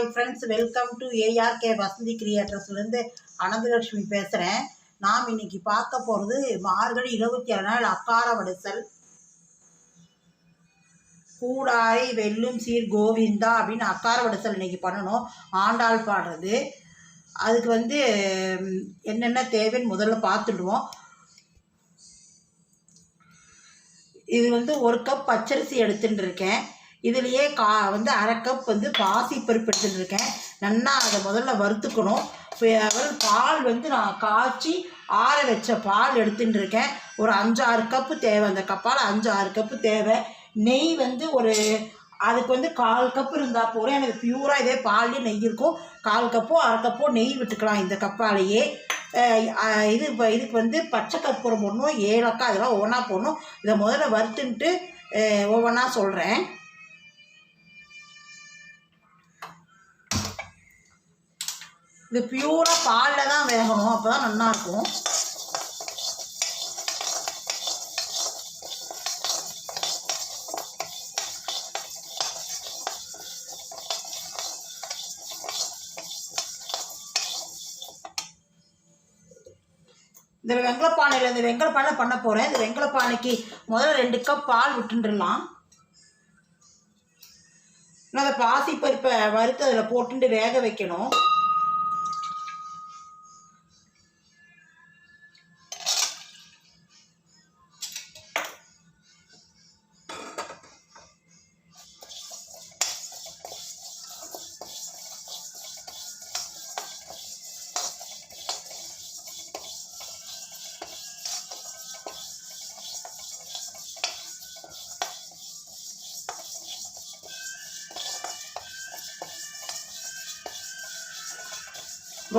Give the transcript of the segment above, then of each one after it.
Hi friends welcome to ARK Vasanthi கிரியேட்டர்ஸ்லேருந்து Ananthalakshmi பேசுகிறேன் நாம் இன்னைக்கு பார்க்க போகிறது மார்கழி இருபத்தி ஏழு நாள் அக்கார வடிசல். கூடாரை வெல்லும் சீர் கோவிந்தா அப்படின்னு அக்கார வடிசல் இன்னைக்கு பண்ணணும். ஆண்டாள் பாடுறது. அதுக்கு வந்து என்னென்ன தேவைன்னு முதல்ல பார்த்துடுவோம். இது வந்து ஒரு கப் பச்சரிசி எடுத்துட்டு இருக்கேன். இதுலேயே கா வந்து அரை கப் வந்து பாசி பருப்பு எடுத்துட்டு நல்லா அதை முதல்ல வறுத்துக்கணும். இப்போ பால் வந்து நான் காய்ச்சி ஆற வச்ச பால் எடுத்துட்டு இருக்கேன் ஒரு அஞ்சு ஆறு கப்பு தேவை. அந்த கப்பால் அஞ்சு ஆறு கப்பு தேவை. நெய் வந்து ஒரு அதுக்கு வந்து கால் கப்பு இருந்தால் போகிறோம் எனக்கு பியூராக இதே பால்லேயே நெய் இருக்கும். கால் கப்போ அரை கப்போ நெய் விட்டுக்கலாம் இந்த கப்பாலேயே இது இப்போ இதுக்கு வந்து பச்சை கற்பூரம் போடணும். ஏலக்காய் இதெல்லாம் ஒவ்வொன்றா போடணும். இதை முதல்ல வறுத்துன்ட்டு ஒவ்வொன்றா சொல்கிறேன் இது பியூராக பாலில் தான் வேகணும். அப்போ தான் நல்லாயிருக்கும் இந்த வெங்கலப்பானையில் இந்த வெங்கலப்பானை பண்ண போகிறேன் இந்த வெங்கலப்பானைக்கு முதல்ல ரெண்டு கப் பால் விட்டுண்டுலாம் நான் அதை பாசிப்பருப்பை வறுத்து அதில் போட்டுட்டு வேக வைக்கணும்.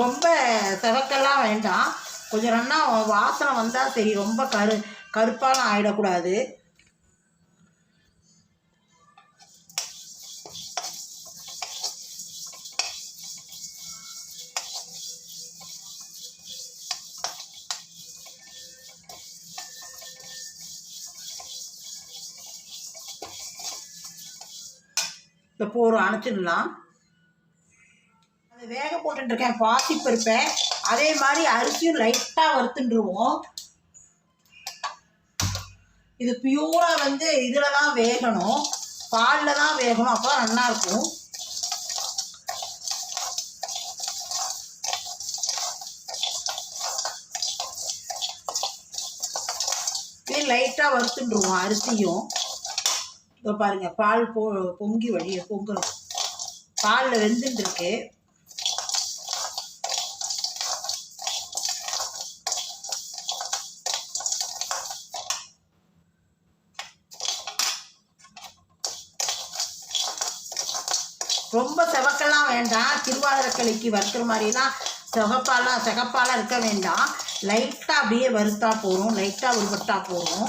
ரொம்ப செவக்கெல்லாம் வேண்டாம். கொஞ்சம் நல்லா வாசனை வந்தால் சரி ரொம்ப கரு கருப்பாலாம் ஆகிடக்கூடாது இந்த போர் அணைச்சிடலாம். வேக போட்டுருக்கேன் பாசி பருப்பை. அதே மாதிரி அரிசியும் லைட்டாக வறுத்துட்டுருவோம். இது பியூராக வந்து இதில் தான் வேகணும். பாலில் தான் வேகணும். அப்போ தான் நல்லாயிருக்கும் இது லைட்டாக வறுத்துட்டுருவோம் அரிசியும். இதோ பாருங்கள் பால் பொ பொங்கி வழியை பொங்கணும். பாலில் வெந்துட்டுருக்கு. ரொம்ப செவக்கெல்லாம் வேண்டாம். திருவாதிரக்கலைக்கு வறுக்கிற மாதிரிலாம் சிவப்பாலாம் சிகப்பாலாம் இருக்க வேண்டாம். லைட்டாக அப்படியே வறுத்தா போதும். லைட்டாக உருவட்டா போகும்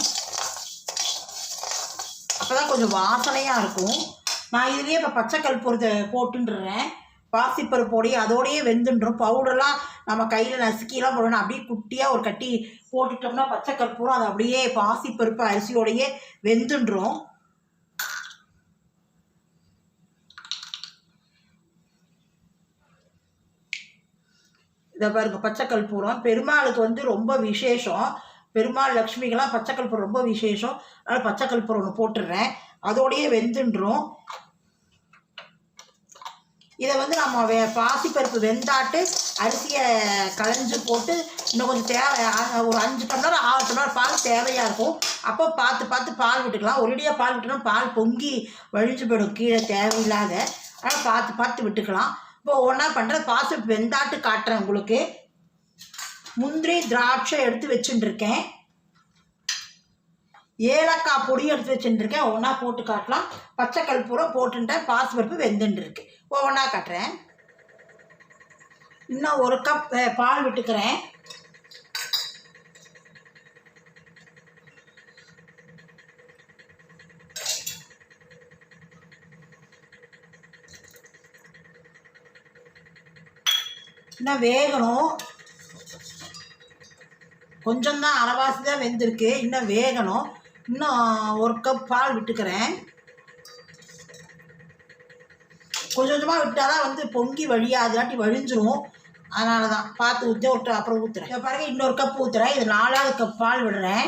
அப்போ தான் கொஞ்சம் வாசனையாக இருக்கும். நான் இதுலேயே இப்போ பச்சை கற்பூரத்தை போட்டுன்றேன். பாசிப்பருப்போடையே அதோடையே வெந்துன்றோம். பவுடர்லாம் நம்ம கையில் நசுக்கிலாம் போடணும். அப்படியே குட்டியாக ஒரு கட்டி போட்டுட்டோம்னா பச்சை கற்பூரம் அது அப்படியே பாசிப்பருப்பு அரிசியோடையே வெந்துன்றோம். இந்த பாருங்க பச்சை கற்பூரம் பெருமாளுக்கு வந்து ரொம்ப விசேஷம். பெருமாள் லக்ஷ்மிக்கெல்லாம் பச்சை கற்பூரம் ரொம்ப விசேஷம். அதனால் பச்சை கற்பூரம் ஒன்று போட்டுடுறேன் அதோடையே வெந்துன்றோம். இதை வந்து நம்ம வே பாசிப்பருப்பு வெந்தாட்டு அரிசியை களைஞ்சு போட்டு இன்னும் கொஞ்சம் தேவை ஒரு அஞ்சு டம்ளர் ஆறு டம்ளர் பால் தேவையாக இருக்கும். அப்போ பார்த்து பார்த்து பால் விட்டுக்கலாம். ஒரேடியாக பால் விட்டுனா பால் பொங்கி வழிஞ்சு போயிடும். கீழே தேவையில்லாத. ஆனால் பார்த்து பார்த்து விட்டுக்கலாம். இப்போ ஒன்றா பண்ணுற பாசு வெந்தாட்டு காட்டுறேன் உங்களுக்கு. முந்திரி திராட்சை எடுத்து வச்சுட்டுருக்கேன். ஏலக்காய் பொடி எடுத்து வச்சுட்டுருக்கேன். ஒவ்வொன்றா போட்டு காட்டலாம். பச்சை கற்பூரம் போட்டுட்டேன். பாசு பருப்பு வெந்துட்டுருக்கு. ஒவ்வொன்றா காட்டுறேன். இன்னும் ஒரு கப் பால் விட்டுக்கிறேன். இன்னும் வேகணும். கொஞ்சம் தான் அரைவாசி தான் வெந்திருக்கு. இன்னும் வேகணும். இன்னும் ஒரு கப் பால் விட்டுக்கிறேன். கொஞ்சம் கொஞ்சமாக விட்டால் தான் வந்து பொங்கி வழியாது இல்லாட்டி வழிஞ்சிரும். அதனால தான் பார்த்து ஊற்றி விட்டு அப்புறம் ஊற்றுறேன் இப்போ பாருங்க இன்னொரு கப் ஊற்றுறேன் இது நாலாவது கப் பால் விடுறேன்.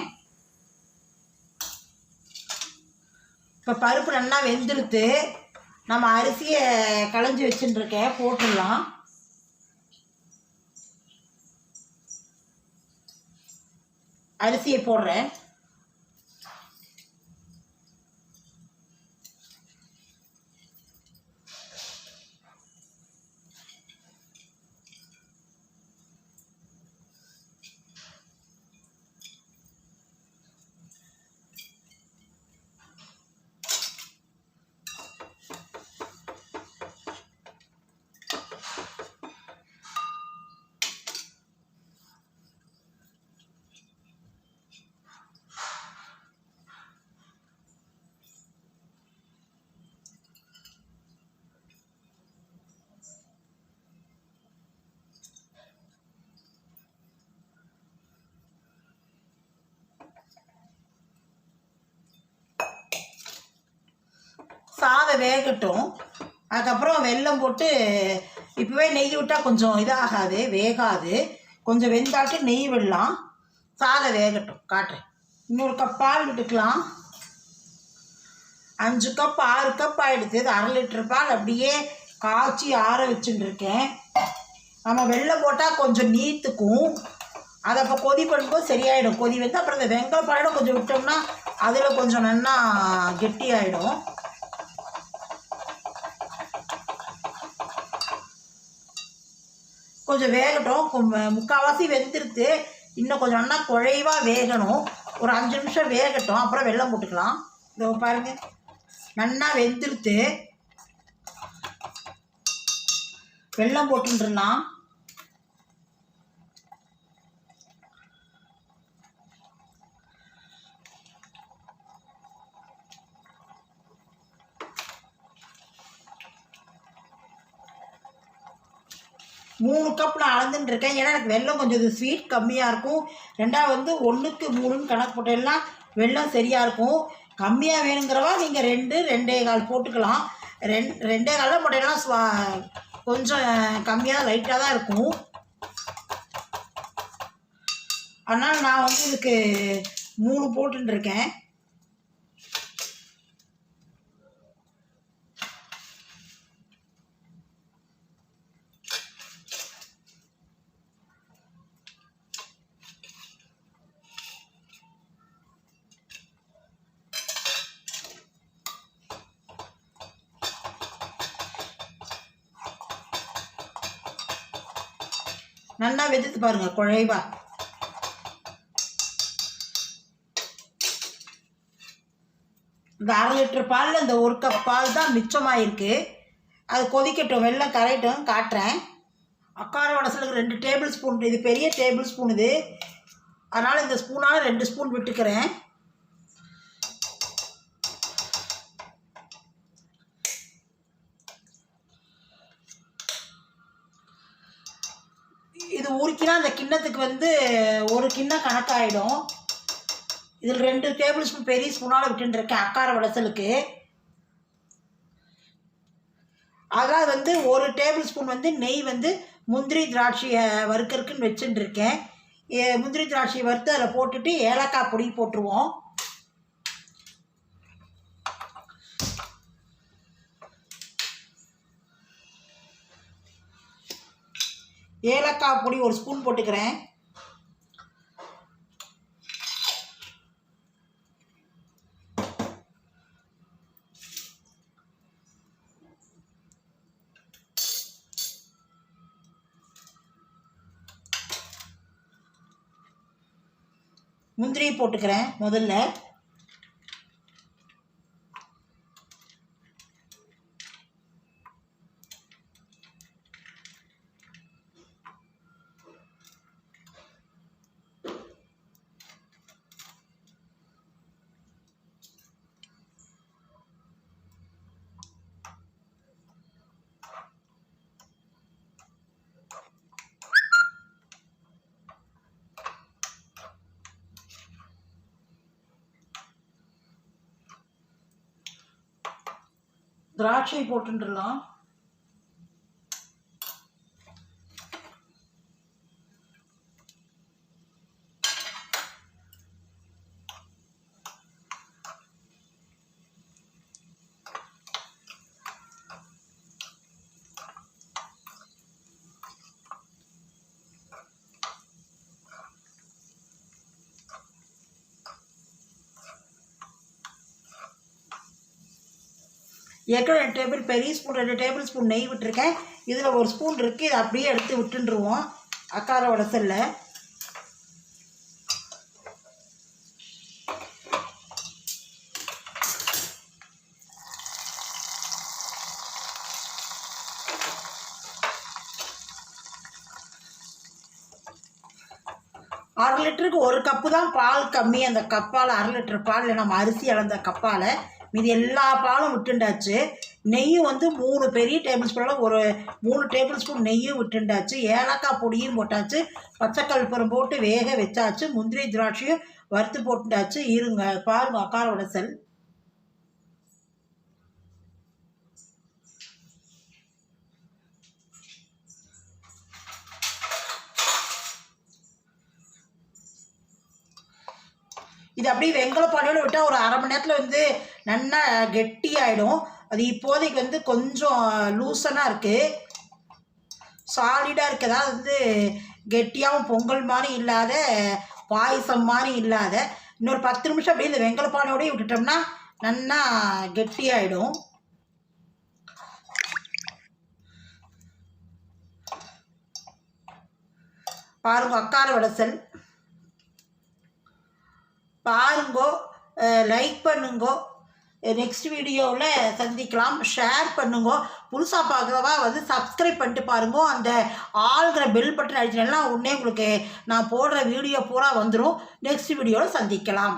இப்போ பருப்பு நல்லா வெந்துடுத்து நம்ம அரிசியை களைஞ்சி வச்சுட்டுருக்கேன் போட்டுடலாம். அரிசியை போடுறேன். வேகட்டும். அதுக்கப்புறம் வெல்லம் போட்டு இப்போவே நெய் விட்டால் கொஞ்சம் இதாகாது வேகாது. கொஞ்சம் வெந்தாட்டு நெய் விடலாம். சாதம் வேகட்டும். காட்டுறேன். இன்னொரு கப் பால் விட்டுக்கலாம் அஞ்சு கப் ஆறு கப் ஆகிடுது இது அரை லிட்டர் பால் அப்படியே காய்ச்சி ஆற வச்சுட்டு இருக்கேன் நம்ம வெள்ளம் போட்டால் கொஞ்சம் நீத்துக்கும் அதை அப்போ கொதி பண்ணும்போது சரியாயிடும். கொதி வந்து அப்புறம் இந்த வெங்காய பாலம் கொஞ்சம் விட்டோம்னா அதில் கொஞ்சம் நல்லா கெட்டியாயிடும். கொஞ்சம் வேகட்டும். முக்கால்வாசி வெந்துருத்து இன்னும் கொஞ்சம் நல்லா குழைவாக வேகணும். ஒரு அஞ்சு நிமிஷம் வேகட்டும். அப்புறம் வெல்லம் போட்டுக்கலாம். இதோ பாருங்க. நல்லா வெந்துருத்து வெல்லம் போட்டுருலாம் மூணு கப் நான் அளந்துட்டு இருக்கேன் ஏன்னா எனக்கு வெள்ளம் கொஞ்சம் இது ஸ்வீட் கம்மியாக இருக்கும். ரெண்டாவது வந்து ஒன்றுக்கு மூணுன்னு கணக்கு போட்டேன்னா வெல்லம் சரியாக இருக்கும். கம்மியாக வேணுங்கிறவா நீங்கள் ரெண்டு ரெண்டே கால் போட்டுக்கலாம். ரெண் ரெண்டே காலில் போட்டேன்னா ஸ்வா கொஞ்சம் கம்மியாக லைட்டாக தான் இருக்கும். அதனால் நான் வந்து இதுக்கு மூணு போட்டுன்னு நல்லா வெந்துட்டு பாருங்கள் குழைவா. இந்த அரை லிட்டர் பாலில் இந்த ஒரு கப் பால் தான் மிச்சமாயிருக்கு. அது கொதிக்கட்டும் வெள்ளம் கரையட்டும் காட்டுறேன். அக்கார வடசலுக்கு ரெண்டு டேபிள் ஸ்பூன் இது பெரிய டேபிள் ஸ்பூன் இது. அதனால் இந்த ஸ்பூனால் ரெண்டு ஸ்பூன் விட்டுக்கிறேன். இது அந்த கிண்ணத்துக்கு வந்து ஒரு கிண்ணம் கணக்காயிடும். இதில் ரெண்டு டேபிள் ஸ்பூன் பெரிய ஸ்பூனால் விட்டுருக்கேன் அக்கார வடசலுக்கு அதாவது வந்து ஒரு டேபிள் ஸ்பூன் வந்து நெய் வந்து முந்திரி திராட்சையை வறுக்கறதுக்குன்னு வச்சுட்டுருக்கேன். ஏ- முந்திரி திராட்சையை வறுத்து அதில் போட்டுட்டு ஏலக்காய் பொடி போட்டுருவோம். ஏலக்காய் பொடி ஒரு ஸ்பூன் போட்டுக்கிறேன். முந்திரி போட்டுக்கிறேன் முதல்ல. திராட்சை போட்டுடலாம் ஏற்கனவே ரெண்டு டேபிள் பெரிய ஸ்பூன் ரெண்டு டேபிள் ஸ்பூன் நெய் விட்டுருக்கேன். இதில் ஒரு ஸ்பூன் இருக்குது இதை அப்படியே எடுத்து விட்டுருவோம். அக்கார உடசல்ல அரை லிட்டருக்கு ஒரு கப்பு தான் பால் கம்மி. அந்த கப்பால் அரை லிட்டர் பால் நம்ம அரிசி அளந்த கப்பால். மீதி எல்லா பாலும் விட்டுண்டாச்சு. நெய்யும் வந்து மூணு பெரிய டேபிள் ஸ்பூனில் ஒரு மூணு டேபிள் ஸ்பூன் நெய்யும் விட்டுண்டாச்சு. ஏலக்காய் பொடியும் போட்டாச்சு. பச்சைக்கல்புரம் போட்டு வேக வச்சாச்சு. முந்திரி திராட்சையும் வறுத்து போட்டுட்டாச்சு இருங்க பாருங்க அக்காரோட செல். இது அப்படியே வெங்கல விட்டால் ஒரு அரை மணி நேரத்தில் வந்து நல்லா கெட்டியாயிடும். அது இப்போதைக்கு வந்து கொஞ்சம் லூசனாக இருக்குது சாலிடாக இருக்குது அதாவது வந்து கெட்டியாகவும் பொங்கல் மாதிரி இல்லாத பாயசம் மாதிரி இல்லாத. இன்னொரு பத்து நிமிஷம் அப்படியே இந்த வெங்கல பானையோடய விட்டுட்டோம்னா நல்லா கெட்டியாயிடும். பாருங்க அக்கார வடசல் பாருங்கோ லைக் பண்ணுங்கோ. நெக்ஸ்ட் வீடியோவில் சந்திக்கலாம். ஷேர் பண்ணுங்கோ. புதுசாக பார்க்குறவா வந்து சப்ஸ்கிரைப் பண்ணிட்டு பாருங்கோ. அந்த ஆள்கிற பெல் பட்டன் அடிச்சுனா உடனே உங்களுக்கு நான் போடுற வீடியோ பூரா வந்துடும் நெக்ஸ்ட் வீடியோவில் சந்திக்கலாம்.